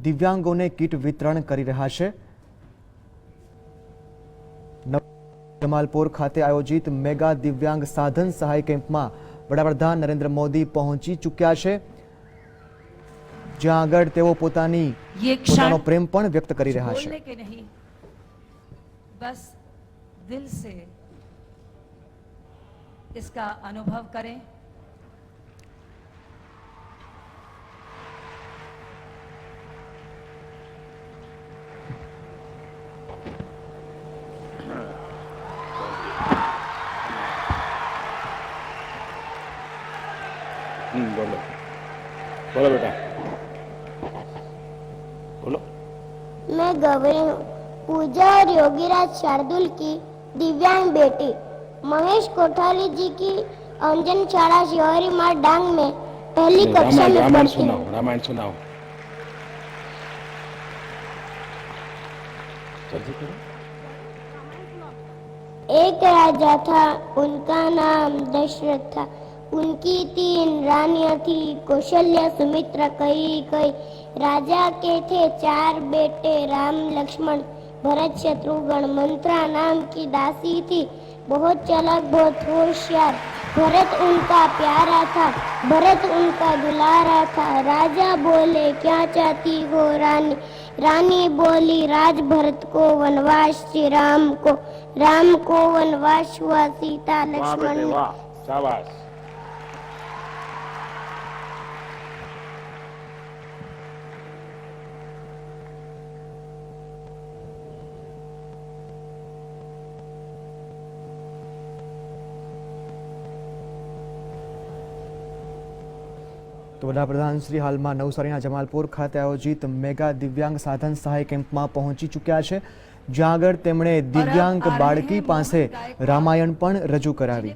દિવ્યાંગોને કીટ વિતરણ કરી રહ્યા છે નવ- જમાલપુર ખાતે આયોજિત મેગા દિવ્યાંગ સાધન સહાય કેમ્પમાં વડાપ્રધાન નરેન્દ્ર મોદી પહોંચી ચૂક્યા છે જ્યાં આગળ તેઓ પોતાની ये પોતાનો क्षण પ્રેમ પણ વ્યક્ત કરી રહ્યા છે बोलने के नहीं बस दिल से इसका अनुभव करें बोलो बोलो बेटा बोलो मैं गौरी हूँ पूजा और योगीराज शार्दुल की दिव्यांग बेटी महेश कोठारी जी की अंजन शाला शिवरी मार डांग में पहली कक्षा में रामायण पढ़ती हूँ। सुनाओ। रामायण सुनाओ एक राजा था उनका नाम दशरथ था। उनकी तीन रानियाँ थी, कौशल्या, सुमित्रा, कई कई। राजा के थे चार बेटे, राम, लक्ष्मण, भरत, शत्रुघ्न। मंत्रा नाम की दासी थी, बहुत चलक, बहुत होशियार। भरत उनका प्यारा था, भरत उनका दुलारा था। राजा बोले, क्या चाहती हो रानी? रानी बोली, राज भरत को वनवास श्री राम को। राम को वनवास हुआ, सीता, लक्ष्मण। शाबाश। તો વડાપ્રધાન શ્રી હાલમાં નવસારીના જમાલપુર ખાતે આયોજિત મેગા દિવ્યાંગ સાધન સહાય કેમ્પમાં પહોંચી ચૂક્યા છે જ્યાં આગળ તેમણે દિવ્યાંગ બાળકી પાસે રામાયણ પણ રજૂ કરાવી.